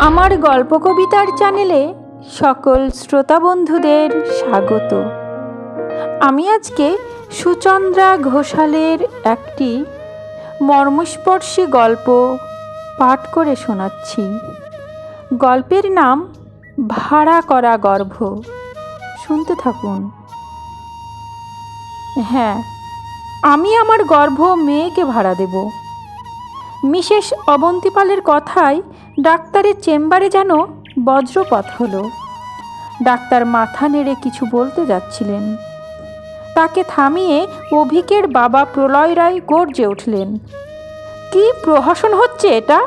আমার গল্প কবিতার চ্যানেলে সকল শ্রোতা বন্ধুদের স্বাগত। আমি আজকে সুচন্দ্রা ঘোষালের একটি মর্মস্পর্শী গল্প পাঠ করে শোনাচ্ছি। গল্পের নাম ভাড়া করা গর্ভ। শুনতে থাকুন। হ্যাঁ আমি আমার গর্ভ মেয়েকে ভাড়া দেব। মিসেস অবন্তিপালের কথায় ডাক্তারের চেম্বারে যেন বজ্রপাত হলো। ডাক্তার মাথা নেড়ে কিছু বলতে যাচ্ছিলেন। তাকে থামিয়ে অভিকের বাবা প্রলয় রায় গর্জে উঠলেন। কি প্রহসন হচ্ছে এটা?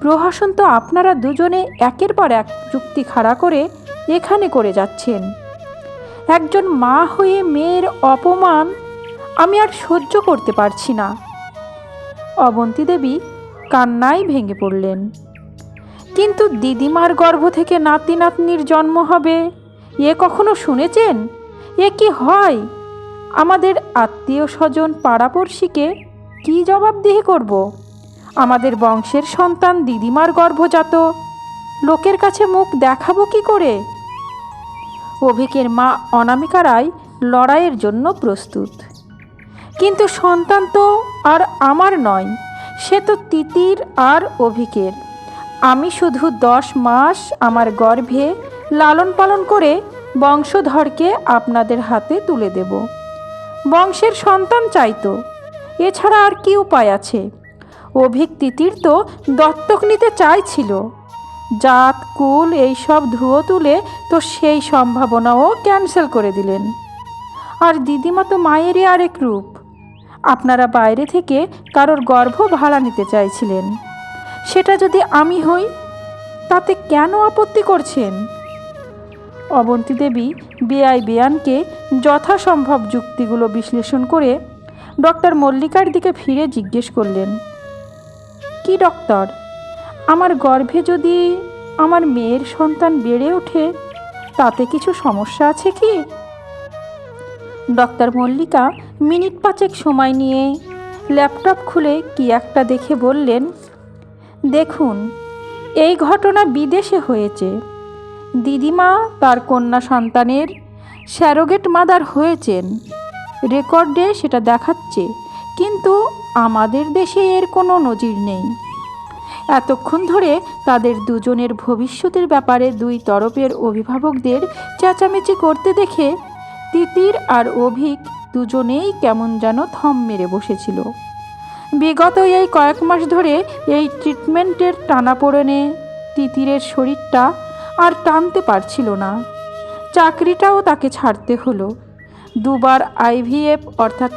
প্রহসন তো আপনারা দুজনে একের পর এক যুক্তি খাড়া করে এখানে করে যাচ্ছেন। একজন মা হয়ে মেয়ের অপমান আমি আর সহ্য করতে পারছি না। অবন্তী দেবী কান্নায় ভেঙে পড়লেন। কিন্তু দিদিমার গর্ভ থেকে নাতি নাতনির জন্ম হবে। এ কখনো শুনেছেন? এ কি হয়? আমাদের আত্মীয় স্বজন পাড়াপড়শিকে কি জবাবদিহি করব? আমাদের বংশের সন্তান দিদিমার গর্ভজাত। লোকের কাছে মুখ দেখাবো কি করে? অভিকের মা অনামিকা রায় লড়াইয়ের জন্য প্রস্তুত। কিন্তু সন্তান তো আর আমার নয়, সে তো তিতির আর অভিকের। আমি শুধু দশ মাস আমার গর্ভে লালন পালন করে বংশধরকে আপনাদের হাতে তুলে দেব। বংশের সন্তান চাইতো এছাড়া আর কি উপায় আছে? অভিক তিতির তো দত্তক নিতে চাইছিল। জাত, কুল এইসব ধুয়ো তুলে তো সেই সম্ভাবনাও ক্যান্সেল করে দিলেন। আর দিদিমা তো মায়েরই আরেক রূপ। আপনারা বাইরে থেকে কারোর গর্ভ ভাড়া নিতে চাইছিলেন। সেটা যদি আমি হই, তাতে কেন আপত্তি করছেন? অবন্তী দেবী বেআই বেয়ানকে যথাসম্ভব যুক্তিগুলো বিশ্লেষণ করে ডক্টর মল্লিকার দিকে ফিরে জিজ্ঞেস করলেন, কি ডক্টর? আমার গর্ভে যদি আমার মেয়ের সন্তান বেড়ে ওঠে, তাতে কিছু সমস্যা আছে কি? ডক্টর মল্লিকা মিনিট পাঁচেক সময় নিয়ে ল্যাপটপ খুলে কি একটা দেখে বললেন দেখুন, এই ঘটনা বিদেশে হয়েছে। দিদিমা তার কন্যা সন্তানের স্যারোগেট মাদার হয়েছেন। রেকর্ডে সেটা দেখাচ্ছে, কিন্তু আমাদের দেশে এর কোনো নজির নেই। এতক্ষণ ধরে তাদের দুজনের ভবিষ্যতের ব্যাপারে দুই তরফের অভিভাবকদের চেঁচামেচি করতে দেখে তিতির আর অভিক দুজনেই কেমন যেন থম মেরে বসেছিল। বিগত এই কয়েক মাস ধরে এই ট্রিটমেন্টের টানাপোড়েনে তিতিরের শরীরটা আর টানতে পারছিল না। চাকরিটাও তাকে ছাড়তে হলো। দুবার আইভিএফ অর্থাৎ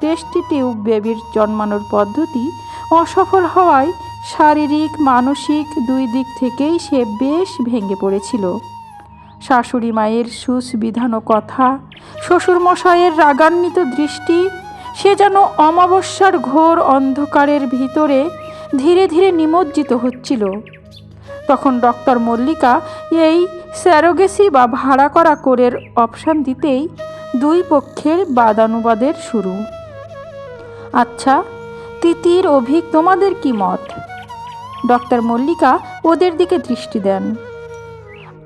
টেস্টি টিউব বেবির জন্মানোর পদ্ধতি অসফল হওয়ায় শারীরিক, মানসিক দুই দিক থেকেই সে বেশ ভেঙে পড়েছিল। শাশুড়ি মায়ের সুসবিধানো কথা, শ্বশুরমশাইয়ের রাগান্বিত দৃষ্টি সে যেন অমাবস্যার ঘোর অন্ধকারের ভিতরে ধীরে ধীরে নিমজ্জিত হচ্ছিল। তখন ডক্টর মল্লিকা এই স্যারোগেসি বা ভাড়া করা কোরের অপশান দিতেই দুই পক্ষের বাদানুবাদের শুরু। আচ্ছা তিতির অভিক, তোমাদের কি মত? ডক্টর মল্লিকা ওদের দিকে দৃষ্টি দেন।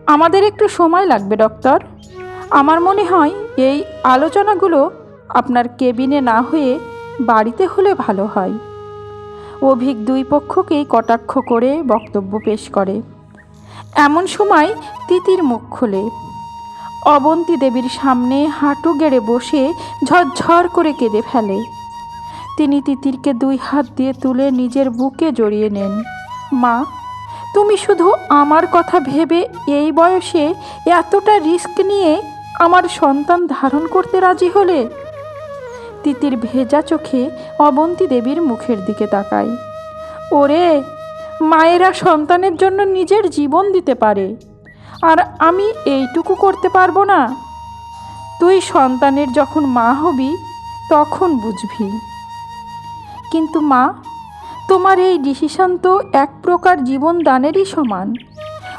আমাদের একটু সময় লাগবে, ডক্টর। আমার মনে হয় এই আলোচনাগুলো আপনার কেবিনে না হয়ে বাড়িতে হলে ভালো হয়। অভিক দুই পক্ষকেই কটাক্ষ করে বক্তব্য পেশ করে। এমন সময় তিতির মুখ খোলে। অবন্তী দেবীর সামনে হাঁটু গেড়ে বসে ঝরঝর করে কেঁদে ফেলে। তিনি তিতিরকে দুই হাত দিয়ে তুলে নিজের বুকে জড়িয়ে নেন। মা, তুমি শুধু আমার কথা ভেবে এই বয়সে এতটা রিস্ক নিয়ে আমার সন্তান ধারণ করতে রাজি হলে? তিতির ভেজা চোখে অবন্তী দেবীর মুখের দিকে তাকায়। ওরে, মায়েরা সন্তানের জন্য নিজের জীবন দিতে পারে। আর আমি এইটুকু করতে পারব না। তুই সন্তানের যখন মা হবি, তখন বুঝবি। কিন্তু মা, তোমার এই ডিসিশন তো এক প্রকার জীবন দানেরই সমান।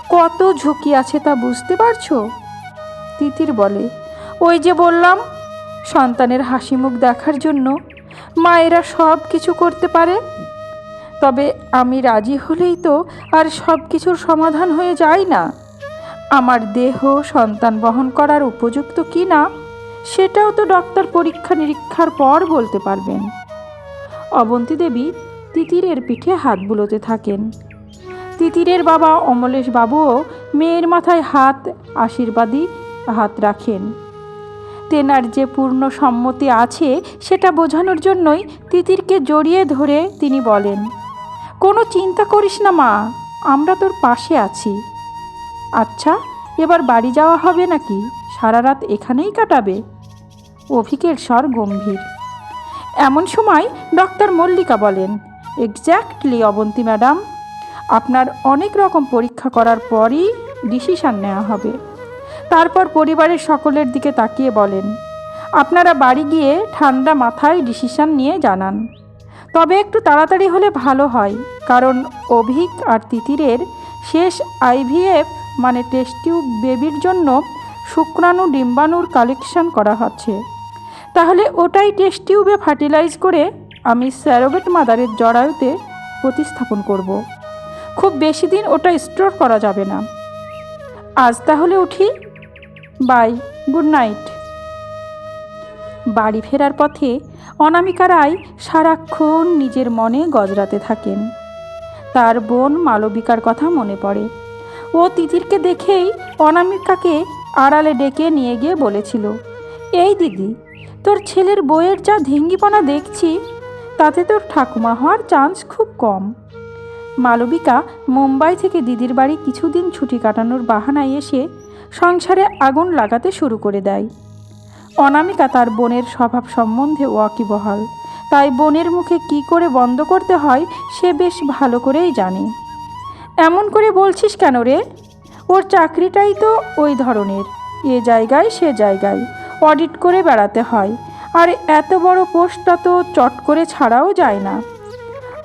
কত ঝুঁকি আছে তা বুঝতে পারছ? তিতির বলে, ওই যে বললাম সন্তানের হাসি মুখ দেখার জন্য মায়েরা সব কিছু করতে পারে। তবে আমি রাজি হলেই তো আর সব কিছুর সমাধান হয়ে যায় না। আমার দেহ সন্তান বহন করার উপযুক্ত কি না, সেটাও তো ডক্টর পরীক্ষা নিরীক্ষার পর বলতে পারবেন। অবন্তী দেবী তিতিরের পিঠে হাত বুলোতে থাকেন। তিতিরের বাবা অমলেশ বাবুও মেয়ের মাথায় হাত, আশীর্বাদী হাত রাখেন। তেনার যে পূর্ণ সম্মতি আছে, সেটা বোঝানোর জন্যই তিতিরকে জড়িয়ে ধরে তিনি বলেন, কোনো চিন্তা করিস না মা, আমরা তোর পাশে আছি। আচ্ছা এবার বাড়ি যাওয়া হবে নাকি? সারা রাত এখানেই কাটাবে? অভিকের স্বর গম্ভীর। এমন সময় ডক্টর মল্লিকা বলেন এক্স্যাক্টলি অবন্তী ম্যাডাম। আপনার অনেক রকম পরীক্ষা করার পরই ডিসিশান নেওয়া হবে। তারপর পরিবারের সকলের দিকে তাকিয়ে বলেন, আপনারা বাড়ি গিয়ে ঠান্ডা মাথায় ডিসিশান নিয়ে জানান। তবে একটু তাড়াতাড়ি হলে ভালো হয়, কারণ অভিক আর তিতিরের শেষ আইভিএফ মানে টেস্ট টিউব বেবির জন্য শুক্রাণু ডিম্বাণুর কালেকশন করা হচ্ছে। তাহলে ওটাই টেস্ট টিউবে ফার্টিলাইজ করে আমি স্যারোগেট মাদারের জরায়ুতে প্রতিস্থাপন করব। খুব বেশি দিন ওটা স্টোর করা যাবে না। আজ তাহলে উঠি। Bye, good night. বাড়ি ফেরার পথে অনামিকা রায় সারাক্ষণ নিজের মনে গজরাতে থাকেন। তার বোন মালবিকার কথা মনে পড়ে। ও তিতিরকে দেখেই অনামিকাকে আড়ালে ডেকে নিয়ে গিয়ে বলেছিল, এই দিদি, তোর ছেলের বইয়ের যা ধিঙ্গিপনা দেখছি, তাতে তোর ঠাকুমা হওয়ার চান্স খুব কম। মালবিকা মুম্বাই থেকে দিদির বাড়ি কিছুদিন ছুটি কাটানোর বাহানায় এসে সংসারে আগুন লাগাতে শুরু করে দেয়। অনামিকা তার বোনের স্বভাব সম্বন্ধে ওয়াকিবহাল। তাই বোনের মুখে কি করে বন্ধ করতে হয়, সে বেশ ভালো করেই জানে। এমন করে বলছিস কেন রে? ওর চাকরিটাই তো ওই ধরনের। এ জায়গায় সে জায়গায়। অডিট করে বেড়াতে হয়। আর এত বড় পোস্টটা তো চট করে ছাড়াও যায় না।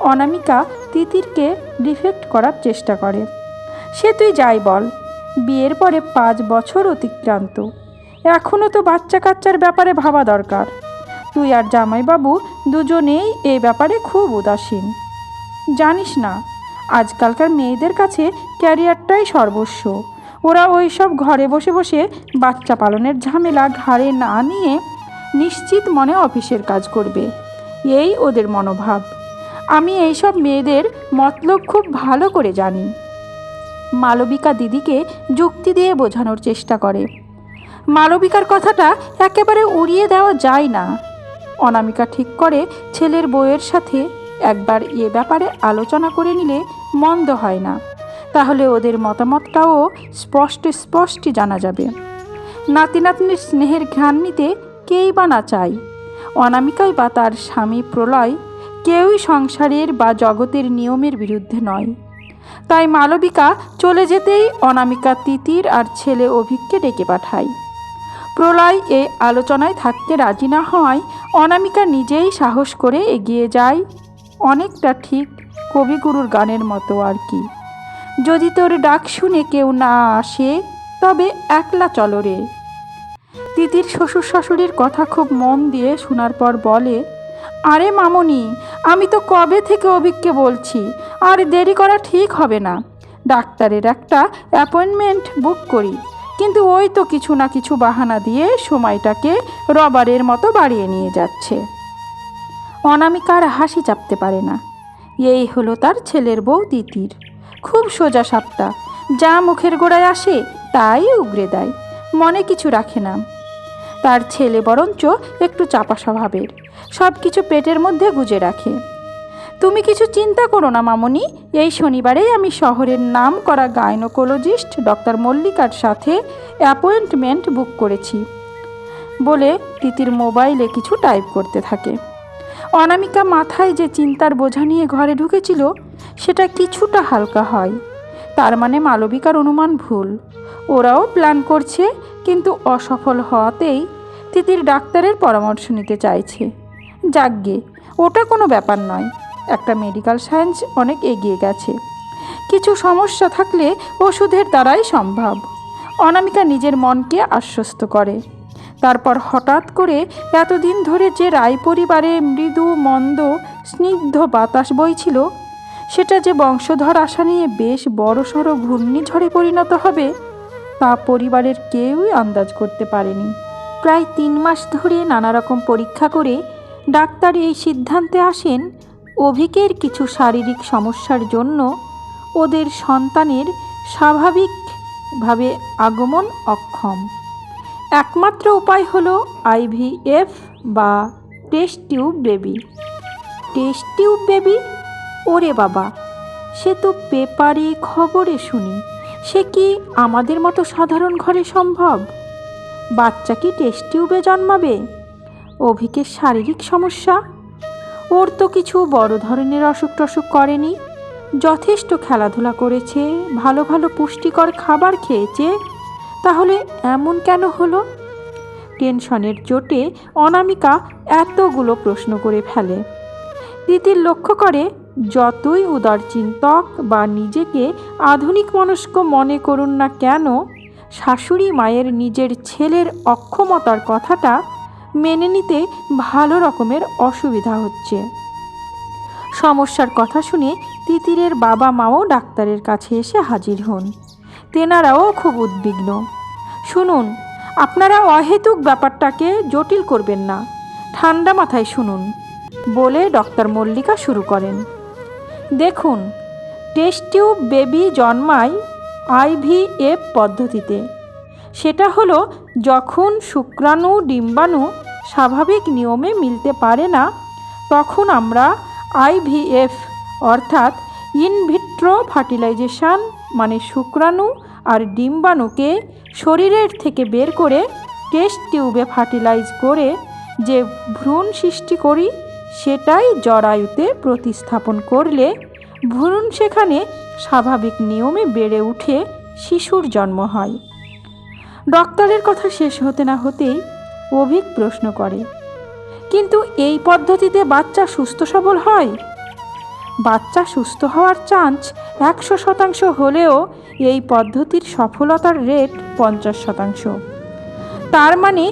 অনামিকা তিতিরকে ডিফেক্ট করার চেষ্টা করে। সে তুই যাই বল। বিয়ের পরে পাঁচ বছর অতিক্রান্ত। এখনও তো বাচ্চা কাচ্চার ব্যাপারে ভাবা দরকার। তুই আর জামাইবাবু দুজনেই এ ব্যাপারে খুব উদাসীন। জানিস না, আজকালকার মেয়েদের কাছে ক্যারিয়ারটাই সর্বস্ব। ওরা ওই সব ঘরে বসে বসে বাচ্চা পালনের ঝামেলা ঘাড়ে না নিয়ে নিশ্চিত মনে অফিসের কাজ করবে। এই ওদের মনোভাব। আমি এইসব মেয়েদের মতলব খুব ভালো করে জানি। মালবিকা দিদিকে যুক্তি দিয়ে বোঝানোর চেষ্টা করে। মালবিকার কথাটা একেবারে উড়িয়ে দেওয়া যায় না। অনামিকা ঠিক করে ছেলের বউয়ের সাথে একবার এ ব্যাপারে আলোচনা করে নিলে মন্দ হয় না। তাহলে ওদের মতামতটাও স্পষ্ট স্পষ্টই জানা যাবে। নাতি নাতনির স্নেহের ঘ্রাণ নিতে কেই বা না চায়। অনামিকাই বা তার স্বামী প্রলয় কেউই সংসারের বা জগতের নিয়মের বিরুদ্ধে নয়। তাই মালবিকা চলে যেতেই অনামিকা তিতির আর ছেলে অভিককে ডেকে পাঠায়। প্রলয় এ আলোচনায় থাকতে রাজি না হওয়ায় অনামিকা নিজেই সাহস করে এগিয়ে যায়। অনেকটা ঠিক কবিগুরুর গানের মতো আর কি। যদি তোর ডাক শুনে কেউ না আসে, তবে একলা চলো রে। তিতির শ্বশুর শাশুড়ির কথা খুব মন দিয়ে শোনার পর বলে, আরে মামনি, আমি তো কবে থেকে অভিককে বলছি? আর দেরি করা ঠিক হবে না। ডাক্তারের একটা অ্যাপয়েন্টমেন্ট বুক করি। কিন্তু ওই তো কিছু না কিছু বাহানা দিয়ে সময়টাকে রবারের মতো বাড়িয়ে নিয়ে যাচ্ছে। অনামিকার হাসি চাপতে পারে না। এই হলো তার ছেলের বউ তিতির। খুব সোজা সাপটা। যা মুখের গোড়ায় আসে, তাই উগরে দেয়। মনে কিছু রাখে না। তার ছেলে বরঞ্চ একটু চাপা স্বভাবের সব কিছু পেটের মধ্যে গুজে রাখে। তুমি কিছু চিন্তা করো না, মামনি। এই শনিবারেই আমি শহরের নাম করা গাইনোকোলজিস্ট ডক্টর মল্লিকার সাথে অ্যাপয়েন্টমেন্ট বুক করেছি বলে তিতির মোবাইলে কিছু টাইপ করতে থাকে। অনামিকা মাথায় যে চিন্তার বোঝা নিয়ে ঘরে ঢুকেছিল, সেটা কিছুটা হালকা হয়। তার মানে মালবিকার অনুমান ভুল। ওরাও প্ল্যান করছে, কিন্তু অসফল হওয়াতেই তিতির ডাক্তারের পরামর্শ নিতে চাইছে। যাকগে ওটা কোনো ব্যাপার নয়। একটা মেডিকেল সায়েন্স অনেক এগিয়ে গেছে। কিছু সমস্যা থাকলে ওষুধের দ্বারাই সম্ভব। অনামিকা নিজের মনকে আশ্বস্ত করে। তারপর হঠাৎ করে এতদিন ধরে যে রায় পরিবারে মৃদু, মন্দ, স্নিগ্ধ বাতাস বইছিল, সেটা যে বংশধর আশা নিয়ে বেশ বড়সড় ঘূর্ণিঝড়ে পরিণত হবে, তা পরিবারের কেউই আন্দাজ করতে পারেনি। প্রায় তিন মাস ধরে নানা রকম পরীক্ষা করে ডাক্তার এই সিদ্ধান্তে আসেন অভিকের কিছু শারীরিক সমস্যার জন্য ওদের সন্তানের স্বাভাবিকভাবে আগমন অক্ষম। একমাত্র উপায় হলো আইভিএফ বা test tube baby. Test tube baby? ওরে বাবা, সে তো পেপারে খবরে শুনি। সে কি আমাদের মতো সাধারণ ঘরে সম্ভব? বাচ্চা কি টেস্ট টিউবে জন্মাবে? অভিকের শারীরিক সমস্যা? ওর তো কিছু বড় ধরনের অসুখ টসুখ করেনি। যথেষ্ট খেলাধুলা করেছে, ভালো ভালো পুষ্টিকর খাবার খেয়েছে। তাহলে এমন কেন হলো? টেনশনের চোটে অনামিকা এতগুলো প্রশ্ন করে ফেলে। তিতির লক্ষ্য করে, যতই উদার চিন্তক বা নিজেকে আধুনিক মনস্ক মনে করুন না কেন, শাশুড়ি মায়ের নিজের ছেলের অক্ষমতার কথাটা মেনে নিতে ভালো রকমের অসুবিধা হচ্ছে। সমস্যার কথা শুনে তিতিরের বাবা মাও ডাক্তারের কাছে এসে হাজির হন। তেনারাও খুব উদ্বিগ্ন। শুনুন, আপনারা অহেতুক ব্যাপারটাকে জটিল করবেন না। ঠান্ডা মাথায় শুনুন, বলে ডক্টর মল্লিকা শুরু করেন। দেখুন, টেস্ট টিউব বেবি জন্মায় আইভিএফ পদ্ধতিতে। সেটা হলো যখন শুক্রাণু, ডিম্বাণু স্বাভাবিক নিয়মে মিলতে পারে না, তখন আমরা আইভিএফ অর্থাৎ ইনভিট্রো ফার্টিলাইজেশন মানে শুক্রাণু আর ডিম্বাণুকে শরীরের থেকে বের করে টেস্ট টিউবে ফার্টিলাইজ করে যে ভ্রূণ সৃষ্টি করি, সেটাই জরায়ুতে প্রতিস্থাপন করলে ভ্রূণ সেখানে স্বাভাবিক নিয়মে বেড়ে উঠে শিশুর জন্ম হয়। ডক্টরের কথা শেষ হতে না হতেই অভিক প্রশ্ন করে, কিন্তু এই পদ্ধতিতে বাচ্চা সুস্থ সবল হয়? বাচ্চা সুস্থ হওয়ার চান্স একশো শতাংশ হলেও এই পদ্ধতির সফলতার রেট পঞ্চাশ শতাংশ। তার মানে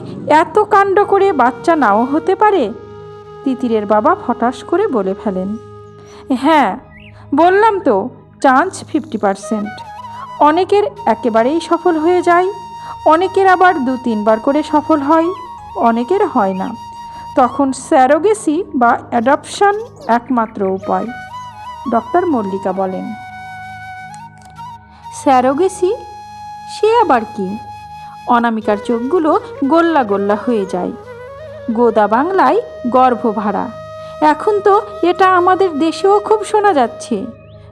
এত কাণ্ড করে বাচ্চা নাও হতে পারে? তিতিরের বাবা ফটাস করে বলে ফেলেন হ্যাঁ বললাম তো, চান্স ফিফটি পারসেন্ট। অনেকের একেবারেই সফল হয়ে যায়, অনেকের আবার দু তিনবার করে সফল হয়। অনেকের হয় না। তখন স্যারোগেসি বা অ্যাডপশন একমাত্র উপায়। ডক্টর মল্লিকা বলেন। স্যারোগেসি সে আবার কি? অনামিকার চোখগুলো গোল্লা গোল্লা হয়ে যায়। গোদা বাংলায় গর্ভভাড়া। এখন তো এটা আমাদের দেশেও খুব শোনা যাচ্ছে।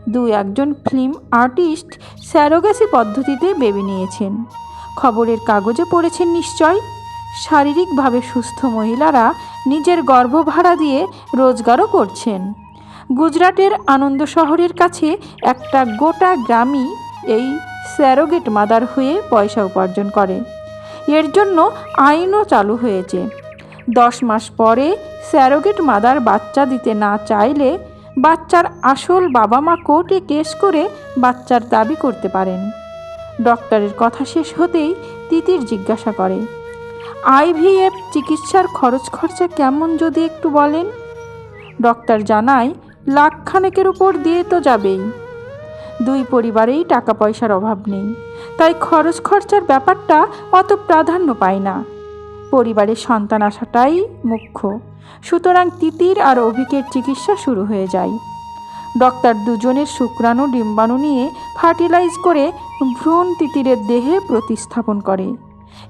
দু একজন ফিল্ম আর্টিস্ট স্যারোগেসি পদ্ধতিতে বেবি নিয়েছেন। খবরের কাগজে পড়েছেন নিশ্চয়। শারীরিকভাবে সুস্থ মহিলারা নিজের গর্ভভাড়া দিয়ে রোজগারও করছেন। গুজরাটের আনন্দ শহরের কাছে একটা গোটা গ্রামই এই স্যারোগেট মাদার হয়ে পয়সা উপার্জন করে। এর জন্য আইনও চালু হয়েছে। দশ মাস পরে স্যারোগেট মাদার বাচ্চা দিতে না চাইলে বাচ্চার আসল বাবা মা কোর্টে কেস করে বাচ্চার দাবি করতে পারেন। ডক্টরের কথা শেষ হতেই তিতির জিজ্ঞাসা করে আইভিএফ চিকিৎসার খরচ খরচা কেমন যদি একটু বলেন? ডক্টর জানায়, লাখখানেকের উপর দিয়ে তো যাবেই। দুই পরিবারেই টাকা পয়সার অভাব নেই, তাই খরচ খরচার ব্যাপারটা অত প্রাধান্য পায় না। পরিবারের সন্তান আসাটাই মুখ্য, সুতরাং তিতির আর অভিকের চিকিৎসা শুরু হয়ে যায়। ডক্টর দুজনের শুক্রাণু, ডিম্বাণু নিয়ে ফার্টিলাইজ করে ভ্রূণ তিতিরের দেহে প্রতিস্থাপন করে।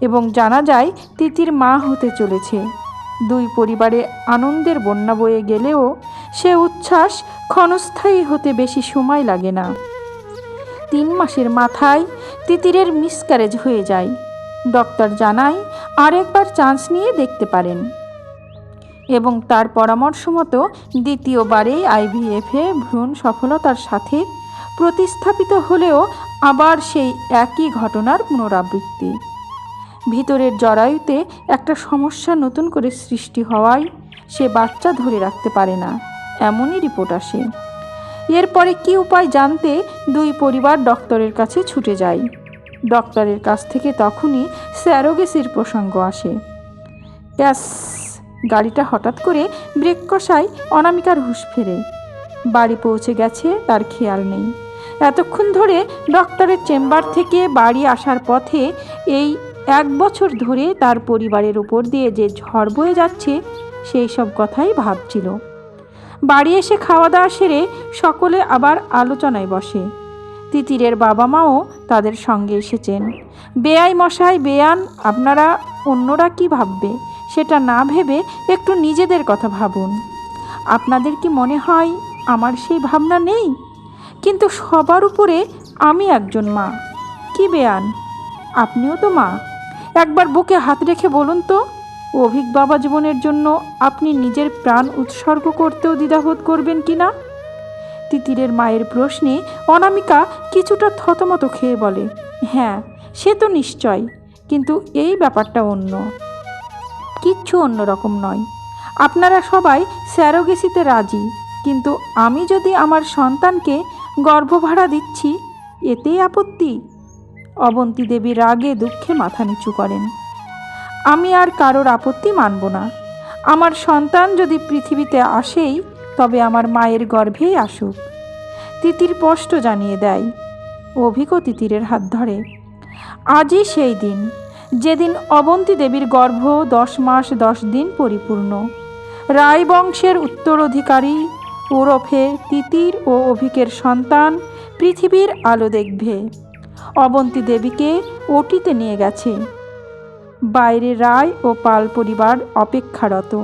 এবং জানা যায়, তিতির মা হতে চলেছে। দুই পরিবারে আনন্দের বন্যা বয়ে গেলেও সে উচ্ছ্বাস ক্ষণস্থায়ী হতে বেশি সময় লাগে না। তিন মাসের মাথায় তিতিরের মিসক্যারেজ হয়ে যায়। ডক্টর জানায়, আরেকবার চান্স নিয়ে দেখতে পারেন। এবং তার পরামর্শ মতো দ্বিতীয়বারে আইভিএফে ভ্রূণ সফলতার সাথে প্রতিস্থাপিত হলেও আবার সেই একই ঘটনার পুনরাবৃত্তি। ভিতরের জরায়ুতে একটা সমস্যা নতুন করে সৃষ্টি হওয়ায় সে বাচ্চা ধরে রাখতে পারে না, এমনই রিপোর্ট আসে। এরপরে কী উপায় জানতে দুই পরিবার ডক্টরের কাছে ছুটে যায়। ডক্টরের কাছ থেকে তখনই স্যারোগেসির প্রসঙ্গ আসে। ব্যাস গাড়িটা হঠাৎ করে ব্রেক কষায় অনামিকার হুঁশ ফেরে। বাড়ি পৌঁছে গেছে, তার খেয়াল নেই। এতক্ষণ ধরে ডক্টরের চেম্বার থেকে বাড়ি আসার পথে এই এক বছর ধরে তার পরিবারের উপর দিয়ে যে ঝড় বয়ে যাচ্ছে, সেই সব কথাই ভাবছিল। বাড়ি এসে খাওয়া দাওয়া সেরে সকলে আবার আলোচনায় বসে। তিতিরের বাবা মাও তাদের সঙ্গে এসেছেন। বেয়াই মশাই বেয়ান আপনারা অন্যরা কি ভাববে? সেটা না ভেবে একটু নিজেদের কথা ভাবুন। আপনাদের কি মনে হয় আমার সেই ভাবনা নেই? কিন্তু সবার উপরে আমি একজন মা। কি বেয়ান আপনিও তো মা। একবার বুকে হাত রেখে বলুন তো, অভিক বাবা জীবনের জন্য আপনি নিজের প্রাণ উৎসর্গ করতেও দ্বিধাবোধ করবেন কি না? তিতিরের মায়ের প্রশ্নে অনামিকা কিছুটা থতমত খেয়ে বলে হ্যাঁ সে তো নিশ্চয়, কিন্তু এই ব্যাপারটা অন্য। কিচ্ছু অন্যরকম নয়। আপনারা সবাই স্যারোগেসিতে রাজি, কিন্তু আমি যদি আমার সন্তানকে গর্ভভাড়া দিচ্ছি, এতেই আপত্তি? অবন্তী দেবী রাগে দুঃখে মাথা নিচু করেন। আমি আর কারোর আপত্তি মানব না। আমার সন্তান যদি পৃথিবীতে আসেই, তবে আমার মায়ের গর্ভেই আসুক। তিতির স্পষ্ট জানিয়ে দেয়, অভিজ্ঞ তিতিরের হাত ধরে। আজই সেই দিন, যেদিন অবন্তী দেবীর গর্ভ দশ মাস দশ দিন পরিপূর্ণ। রায় বংশের উত্তরাধিকারী ওরফে তিতির ও অভিকের সন্তান পৃথিবীর আলো দেখবে। অবন্তী দেবীকে ওটিতে নিয়ে গেছে। বাইরে রায় ও পাল পরিবার অপেক্ষারত।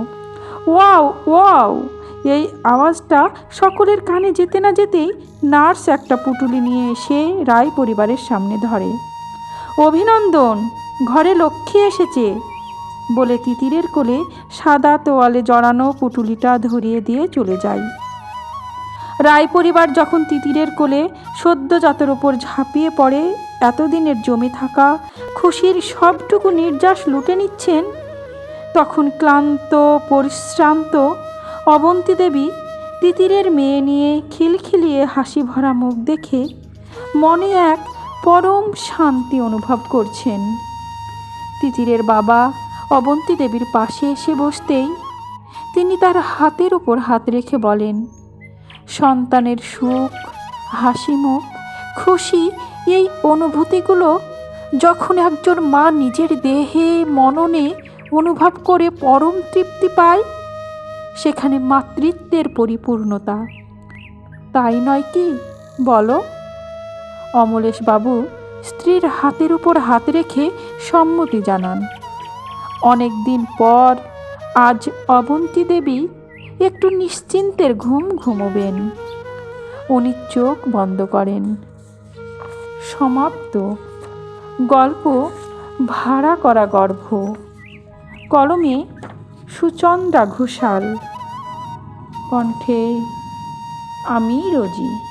ওয়াও ওয়াও, এই আওয়াজটা সকলের কানে যেতে না যেতেই নার্স একটা পুটুলি নিয়ে এসে রায় পরিবারের সামনে ধরে। অভিনন্দন, ঘরে লক্ষ্মী এসেছে, বলে তিতিরের কোলে সাদা তোয়ালে জড়ানো পুটুলিটা ধরিয়ে দিয়ে চলে যায়। রায় পরিবার যখন তিতিরের কোলে সদ্যজাতের ওপর ঝাঁপিয়ে পড়ে, এতদিনের জমে থাকা খুশির সবটুকু নির্যাস লুটে নিচ্ছেন, তখন ক্লান্ত, পরিশ্রান্ত অবন্তী দেবী তিতিরের মেয়ে নিয়ে খিলখিলিয়ে হাসি ভরা মুখ দেখে মনে এক পরম শান্তি অনুভব করছেন। তিতিরের বাবা অবন্তী দেবীর পাশে এসে বসতেই তিনি তার হাতের ওপর হাত রেখে বলেন সন্তানের সুখ, হাসি মুখ, খুশি এই অনুভূতিগুলো যখন একজন মা নিজের দেহে, মননে অনুভব করে পরম তৃপ্তি পায়, সেখানে মাতৃত্বের পরিপূর্ণতা। তাই নয় কি? বলো। অমলেশ বাবু স্ত্রীর হাতের উপর হাত রেখে সম্মতি জানান। অনেক দিন পর আজ অবন্তী দেবী একটু নিশ্চিন্তের ঘুম ঘুমোবেন। উনি চোখ বন্ধ করেন। সমাপ্ত। গল্প ভাড়া করা গর্ভ। কলমে সুচন্দ্রা ঘোষাল। কণ্ঠে, আমি রোজি।